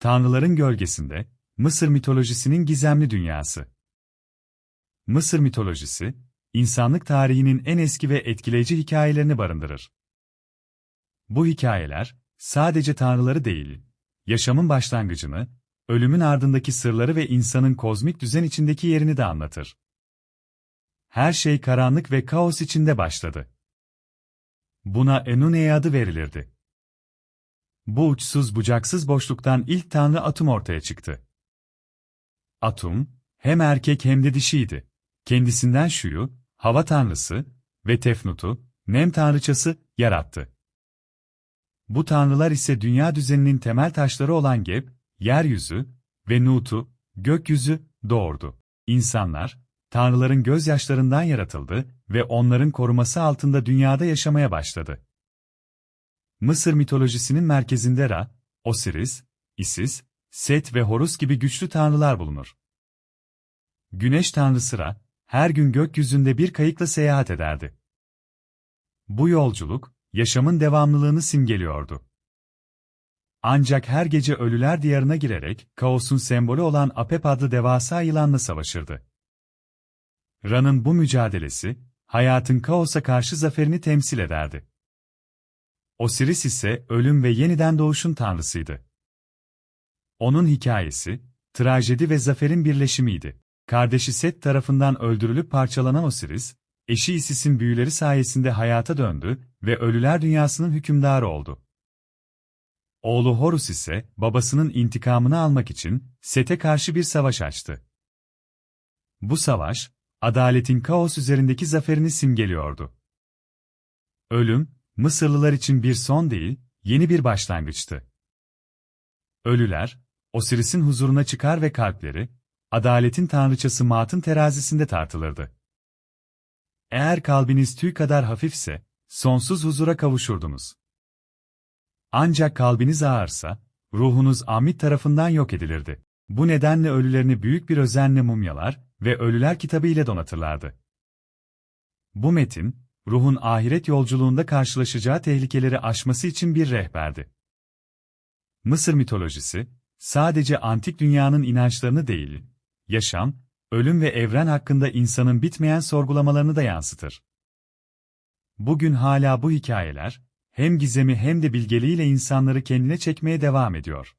Tanrıların gölgesinde, Mısır mitolojisinin gizemli dünyası. Mısır mitolojisi, insanlık tarihinin en eski ve etkileyici hikayelerini barındırır. Bu hikayeler, sadece tanrıları değil, yaşamın başlangıcını, ölümün ardındaki sırları ve insanın kozmik düzen içindeki yerini de anlatır. Her şey karanlık ve kaos içinde başladı. Buna Enune adı verilirdi. Bu uçsuz bucaksız boşluktan ilk tanrı Atum ortaya çıktı. Atum, hem erkek hem de dişiydi. Kendisinden Şu'yu, hava tanrısı ve Tefnut'u, nem tanrıçası, yarattı. Bu tanrılar ise dünya düzeninin temel taşları olan Geb, yeryüzü ve Nut'u, gökyüzü, doğurdu. İnsanlar, tanrıların gözyaşlarından yaratıldı ve onların koruması altında dünyada yaşamaya başladı. Mısır mitolojisinin merkezinde Ra, Osiris, Isis, Set ve Horus gibi güçlü tanrılar bulunur. Güneş tanrısı Ra, her gün gökyüzünde bir kayıkla seyahat ederdi. Bu yolculuk, yaşamın devamlılığını simgeliyordu. Ancak her gece ölüler diyarına girerek, kaosun sembolü olan Apep adlı devasa yılanla savaşırdı. Ra'nın bu mücadelesi, hayatın kaosa karşı zaferini temsil ederdi. Osiris ise ölüm ve yeniden doğuşun tanrısıydı. Onun hikayesi, trajedi ve zaferin birleşimiydi. Kardeşi Set tarafından öldürülüp parçalanan Osiris, eşi Isis'in büyüleri sayesinde hayata döndü ve ölüler dünyasının hükümdarı oldu. Oğlu Horus ise babasının intikamını almak için Set'e karşı bir savaş açtı. Bu savaş, adaletin kaos üzerindeki zaferini simgeliyordu. Ölüm, Mısırlılar için bir son değil, yeni bir başlangıçtı. Ölüler, Osiris'in huzuruna çıkar ve kalpleri, adaletin tanrıçası Maat'ın terazisinde tartılırdı. Eğer kalbiniz tüy kadar hafifse, sonsuz huzura kavuşurdunuz. Ancak kalbiniz ağırsa, ruhunuz Amit tarafından yok edilirdi. Bu nedenle ölülerini büyük bir özenle mumyalar ve Ölüler kitabı ile donatırlardı. Bu metin, ruhun ahiret yolculuğunda karşılaşacağı tehlikeleri aşması için bir rehberdi. Mısır mitolojisi, sadece antik dünyanın inançlarını değil, yaşam, ölüm ve evren hakkında insanın bitmeyen sorgulamalarını da yansıtır. Bugün hala bu hikayeler, hem gizemi hem de bilgeliğiyle insanları kendine çekmeye devam ediyor.